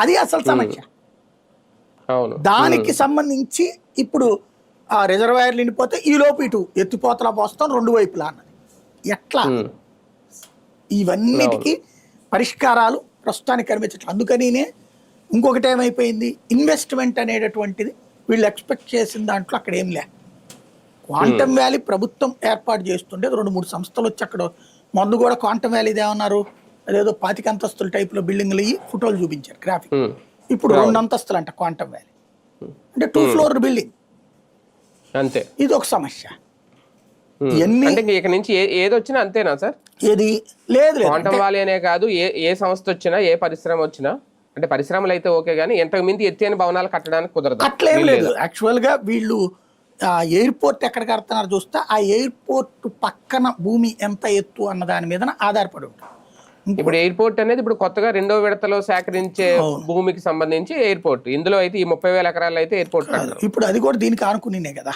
అది అసలు సమస్య. దానికి సంబంధించి ఇప్పుడు ఆ రిజర్వాయర్లు నిండిపోతే ఈ లోపు ఇటు ఎత్తిపోతల పోస్తాం రెండు వైపులా అన్నది. ఎట్లా? ఇవన్నిటికీ పరిష్కారాలు ప్రస్తుతానికి కనిపించట్లేదు. అందుకనినే ఇంకొకటి ఏమైపోయింది? ఇన్వెస్ట్మెంట్ అనేటటువంటిది వీళ్ళు ఎక్స్పెక్ట్ చేసిన దాంట్లో అక్కడ ఏం లే. క్వాంటమ్ వ్యాలీ ప్రభుత్వం ఏర్పాటు చేస్తుంటే రెండు మూడు సంస్థలు వచ్చి అక్కడ ముందు కూడా క్వాంటమ్ వ్యాలీది ఏమన్నారు? అదేదో పాతిక అంతస్తుల టైప్లో బిల్డింగ్లు ఇవి ఫోటోలు చూపించారు గ్రాఫిక్. ఇప్పుడు రెండు అంతస్తులు అంట క్వాంటమ్ వ్యాలీ. అంటే టూ ఫ్లోర్ బిల్డింగ్. అంతే. ఇది ఒక సమస్య. ఎన్ని ఇంక నుంచి ఏది వచ్చినా అంతేనా సార్? ఏది? లేదు క్వాంటమ్ వాలీ అనే కాదు ఏ ఏ సంస్థ వచ్చినా ఏ పరిశ్రమ వచ్చినా అంటే పరిశ్రమలు అయితే ఓకే కానీ ఎంతకు మించి ఎత్తైన భవనాలు కట్టడానికి కుదరదు. అట్లేం లేదు. యాక్చువల్గా వీళ్ళు ఎయిర్పోర్ట్ ఎక్కడ కడుతున్నారు చూస్తే ఆ ఎయిర్పోర్ట్ పక్కన భూమి ఎంత ఎత్తు అన్న దాని మీద ఆధారపడి ఉంటుంది. ఇప్పుడు ఎయిర్పోర్ట్ అనేది ఇప్పుడు కొత్తగా రెండో విడతలో సేకరించే భూమికి సంబంధించి ఎయిర్పోర్ట్ ఇందులో అయితే ఈ ముప్పై వేల ఎకరాలు అయితే ఎయిర్పోర్ట్ ఇప్పుడు అది కూడా దీనికి ఆనుకునినే కదా.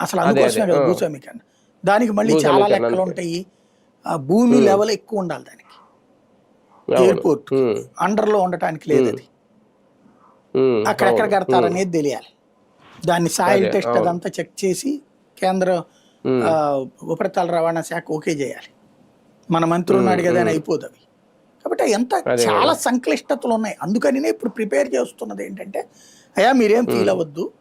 అసలు అందుకోసమే కదా భూస్వామికరణ దానికి మళ్ళీ చాలా లెక్కలు ఉంటాయి. ఆ భూమి లెవెల్ ఎక్కువ ఉండాలి దానికి. ఎయిర్పోర్ట్ అండర్లో ఉండటానికి లేదు అది. అక్కడెక్కడ కడతారనేది తెలియాలి. దాన్ని సాయిల్ టెస్ట్ అదంతా చెక్ చేసి కేంద్ర ఉపరితల రవాణా శాఖ ఓకే చేయాలి. మన మంత్రి ఉన్నాడు కదా అని అయిపోదు అవి కాబట్టి ఎంత చాలా సంక్లిష్టతలు ఉన్నాయి. అందుకనినే ఇప్పుడు ప్రిపేర్ చేస్తున్నది ఏంటంటే అయ్యా మీరేం ఫీల్ అవ్వద్దు.